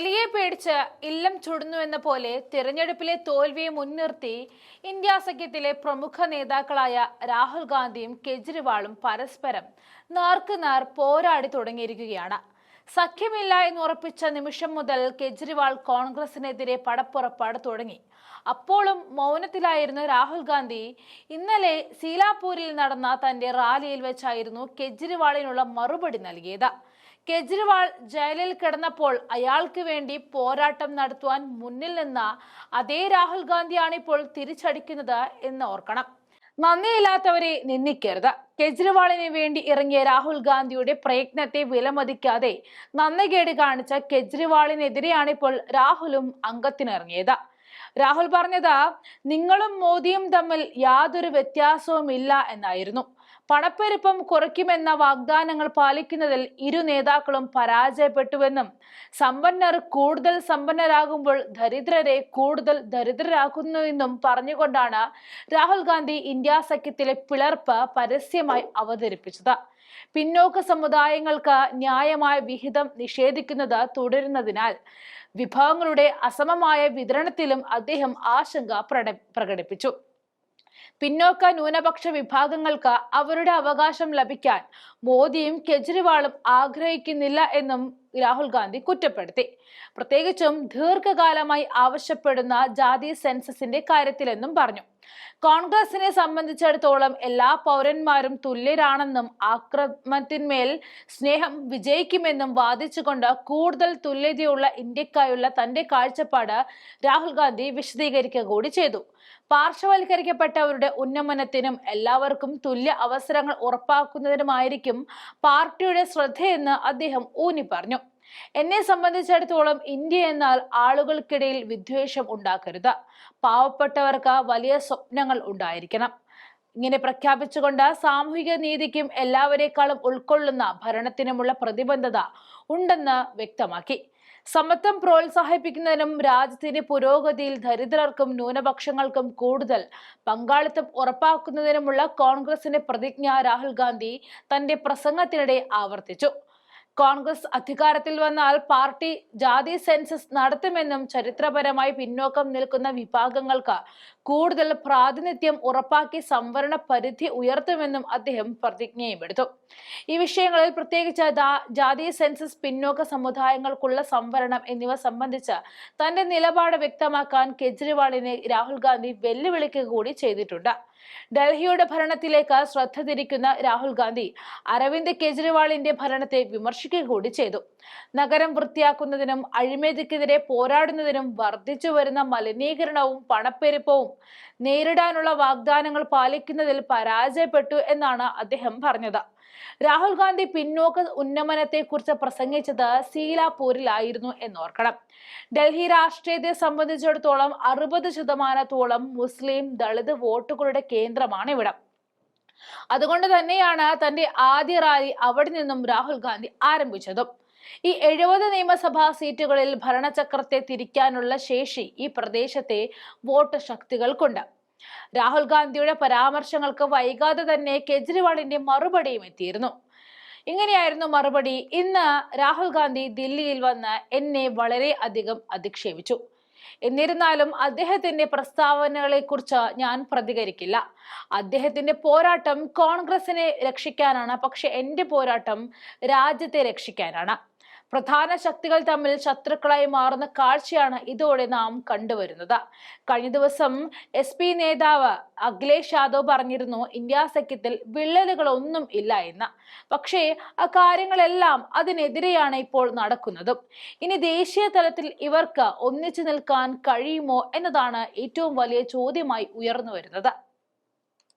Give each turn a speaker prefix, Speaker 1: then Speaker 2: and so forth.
Speaker 1: എലിയെ പേടിച്ച് ഇല്ലം ചുടുന്നു എന്ന പോലെ തിരഞ്ഞെടുപ്പിലെ തോൽവിയെ മുൻനിർത്തി ഇന്ത്യ സഖ്യത്തിലെ പ്രമുഖ നേതാക്കളായ രാഹുൽ ഗാന്ധിയും കെജ്രിവാളും പരസ്പരം നേർക്കുനേർ പോരാടി തുടങ്ങിയിരിക്കുകയാണ്. സഖ്യമില്ല എന്ന് ഉറപ്പിച്ച നിമിഷം മുതൽ കെജ്രിവാൾ കോൺഗ്രസിനെതിരെ പടപ്പുറപ്പാട് തുടങ്ങി. അപ്പോഴും മൗനത്തിലായിരുന്ന രാഹുൽ ഗാന്ധി ഇന്നലെ സീലാപൂരിൽ നടന്ന തന്റെ റാലിയിൽ വെച്ചായിരുന്നു കെജ്രിവാളിനുള്ള മറുപടി നൽകിയത്. കെജ്രിവാൾ ജയിലിൽ കിടന്നപ്പോൾ അയാൾക്ക് വേണ്ടി പോരാട്ടം നടത്തുവാൻ മുന്നിൽ നിന്ന അതേ രാഹുൽ ഗാന്ധിയാണ് ഇപ്പോൾ തിരിച്ചടിക്കുന്നത് എന്ന് ഓർക്കണം. നന്ദിയില്ലാത്തവരെ നിന്ദിക്കരുത്. കെജ്രിവാളിന് വേണ്ടി ഇറങ്ങിയ രാഹുൽ ഗാന്ധിയുടെ പ്രയത്നത്തെ വിലമതിക്കാതെ നന്ദികേട് കാണിച്ച കെജ്രിവാളിനെതിരെയാണ് ഇപ്പോൾ രാഹുലും അംഗത്തിനിറങ്ങിയത്. രാഹുൽ പറഞ്ഞത് നിങ്ങളും മോദിയും തമ്മിൽ യാതൊരു വ്യത്യാസവും ഇല്ല എന്നായിരുന്നു. പണപ്പെരുപ്പം കുറയ്ക്കുമെന്ന വാഗ്ദാനങ്ങൾ പാലിക്കുന്നതിൽ ഇരു നേതാക്കളും പരാജയപ്പെട്ടുവെന്നും സമ്പന്നർ കൂടുതൽ സമ്പന്നരാകുമ്പോൾ ദരിദ്രരെ കൂടുതൽ ദരിദ്രരാക്കുന്നുവെന്നും പറഞ്ഞുകൊണ്ടാണ് രാഹുൽ ഗാന്ധി ഇന്ത്യ സഖ്യത്തിലെ പിളർപ്പ് പരസ്യമായി അവതരിപ്പിച്ചത്. പിന്നോക്ക സമുദായങ്ങൾക്ക് ന്യായമായ വിഹിതം നിഷേധിക്കുന്നത് തുടരുന്നതിനാൽ വിഭവങ്ങളുടെ അസമമായ വിതരണത്തിലും അദ്ദേഹം ആശങ്ക പ്രകടിപ്പിച്ചു. പിന്നോക്ക ന്യൂനപക്ഷ വിഭാഗങ്ങൾക്ക് അവരുടെ അവകാശം ലഭിക്കാൻ മോദിയും കെജ്രിവാളും ആഗ്രഹിക്കുന്നില്ല എന്നും രാഹുൽ ഗാന്ധി കുറ്റപ്പെടുത്തി. പ്രത്യേകിച്ചും ദീർഘകാലമായി ആവശ്യപ്പെടുന്ന ജാതി സെൻസസിന്റെ കാര്യത്തിലെന്നും പറഞ്ഞു. കോൺഗ്രസിനെ സംബന്ധിച്ചിടത്തോളം എല്ലാ പൗരന്മാരും തുല്യരാണെന്നും ആക്രമത്തിന്മേൽ സ്നേഹം വിജയിക്കുമെന്നും വാദിച്ചുകൊണ്ട് കൂടുതൽ തുല്യതയുള്ള ഇന്ത്യക്കായുള്ള തന്റെ കാഴ്ചപ്പാട് രാഹുൽ ഗാന്ധി വിശദീകരിക്കുക കൂടി ചെയ്തു. പാർശ്വവൽക്കരിക്കപ്പെട്ടവരുടെ ഉന്നമനത്തിനും എല്ലാവർക്കും തുല്യ അവസരങ്ങൾ ഉറപ്പാക്കുന്നതിനുമായിരിക്കും പാർട്ടിയുടെ ശ്രദ്ധയെന്ന് അദ്ദേഹം ഊന്നി പറഞ്ഞു എന്നെ സംബന്ധിച്ചിടത്തോളം ഇന്ത്യ എന്നാൽ ആളുകൾക്കിടയിൽ വിദ്വേഷം ഉണ്ടാക്കരുത്. പാവപ്പെട്ടവർക്ക് വലിയ സ്വപ്നങ്ങൾ ഉണ്ടായിരിക്കണം. ഇങ്ങനെ പ്രഖ്യാപിച്ചുകൊണ്ട് സാമൂഹിക നീതിക്കും എല്ലാവരെക്കാളും ഉൾക്കൊള്ളുന്ന ഭരണത്തിനുമുള്ള പ്രതിബദ്ധത ഉണ്ടെന്ന് വ്യക്തമാക്കി. സമത്വം പ്രോത്സാഹിപ്പിക്കുന്നതിനും രാജ്യത്തിന്റെ പുരോഗതിയിൽ ദരിദ്രർക്കും ന്യൂനപക്ഷങ്ങൾക്കും കൂടുതൽ പങ്കാളിത്തം ഉറപ്പാക്കുന്നതിനുമുള്ള കോൺഗ്രസിന്റെ പ്രതിജ്ഞ രാഹുൽ ഗാന്ധി തന്റെ പ്രസംഗത്തിനിടെ ആവർത്തിച്ചു. കോൺഗ്രസ് അധികാരത്തിൽ വന്നാൽ പാർട്ടി ജാതി സെൻസസ് നടത്തുമെന്നും ചരിത്രപരമായി പിന്നോക്കം നിൽക്കുന്ന വിഭാഗങ്ങൾക്ക് കൂടുതൽ പ്രാതിനിധ്യം ഉറപ്പാക്കി സംവരണ പരിധി ഉയർത്തുമെന്നും അദ്ദേഹം പ്രതിജ്ഞയും എടുത്തു ഈ വിഷയങ്ങളിൽ പ്രത്യേകിച്ച് ജാതി സെൻസസ് പിന്നോക്ക സമുദായങ്ങൾക്കുള്ള സംവരണം എന്നിവ സംബന്ധിച്ച് തന്റെ നിലപാട് വ്യക്തമാക്കാൻ കെജ്രിവാളിനെ രാഹുൽ ഗാന്ധി വെല്ലുവിളിക്കുക കൂടി ചെയ്തിട്ടുണ്ട്. ഡൽഹിയുടെ ഭരണത്തിലേക്ക് ശ്രദ്ധ തിരിക്കുന്ന രാഹുൽ ഗാന്ധി അരവിന്ദ് കെജ്രിവാളിന്റെ ഭരണത്തെ വിമർശിക്കുക കൂടി ചെയ്തു. നഗരം വൃത്തിയാക്കുന്നതിനും അഴിമതിക്കെതിരെ പോരാടുന്നതിനും വർദ്ധിച്ചു വരുന്ന മലിനീകരണവും പണപ്പെരുപ്പവും നേരിടാനുള്ള വാഗ്ദാനങ്ങൾ പാലിക്കുന്നതിൽ പരാജയപ്പെട്ടു എന്നാണ് അദ്ദേഹം പറഞ്ഞത്. രാഹുൽ ഗാന്ധി പിന്നോക്ക ഉന്നമനത്തെക്കുറിച്ച് പ്രസംഗിച്ചത് സീലാപൂരിലായിരുന്നു എന്നോർക്കണം. ഡൽഹി രാഷ്ട്രീയത്തെ സംബന്ധിച്ചിടത്തോളം അറുപത് ശതമാനത്തോളം മുസ്ലിം ദളിത് വോട്ടുകളുടെ കേന്ദ്രമാണ് ഇവിടം. അതുകൊണ്ട് തന്നെയാണ് തന്റെ ആദ്യ റാലി അവിടെ നിന്നും രാഹുൽ ഗാന്ധി ആരംഭിച്ചതും. ഈ എഴുപത് നിയമസഭാ സീറ്റുകളിൽ ഭരണചക്രത്തെ തിരിക്കാനുള്ള ശേഷി ഈ പ്രദേശത്തെ വോട്ട് ശക്തികൾക്കുണ്ട്. രാഹുൽ ഗാന്ധിയുടെ പരാമർശങ്ങൾക്ക് വൈകാതെ തന്നെ കെജ്രിവാളിന്റെ മറുപടിയും എത്തിയിരുന്നു. ഇങ്ങനെയായിരുന്നു മറുപടി. ഇന്ന് രാഹുൽ ഗാന്ധി ദില്ലിയിൽ വന്ന് എന്നെ വളരെ അധികം അധിക്ഷേപിച്ചു. എന്നിരുന്നാലും അദ്ദേഹത്തിന്റെ പ്രസ്താവനകളെക്കുറിച്ച് ഞാൻ പ്രതികരിക്കില്ല. അദ്ദേഹത്തിന്റെ പോരാട്ടം കോൺഗ്രസിനെ രക്ഷിക്കാനാണ് പക്ഷെ എന്റെ പോരാട്ടം രാജ്യത്തെ രക്ഷിക്കാനാണ്. പ്രധാന ശക്തികൾ തമ്മിൽ ശത്രുക്കളായി മാറുന്ന കാഴ്ചയാണ് ഇതോടെ നാം കണ്ടുവരുന്നത്. കഴിഞ്ഞ ദിവസം എസ് പി നേതാവ് അഖിലേഷ് യാദവ് പറഞ്ഞിരുന്നു ഇന്ത്യ സഖ്യത്തിൽ വിള്ളലുകളൊന്നും ഇല്ല എന്ന്. പക്ഷേ ആ കാര്യങ്ങളെല്ലാം അതിനെതിരെയാണ് ഇപ്പോൾ നടക്കുന്നതും. ഇനി ദേശീയ തലത്തിൽ ഇവർക്ക് ഒന്നിച്ചു നിൽക്കാൻ കഴിയുമോ എന്നതാണ് ഏറ്റവും വലിയ ചോദ്യമായി ഉയർന്നു വരുന്നത്.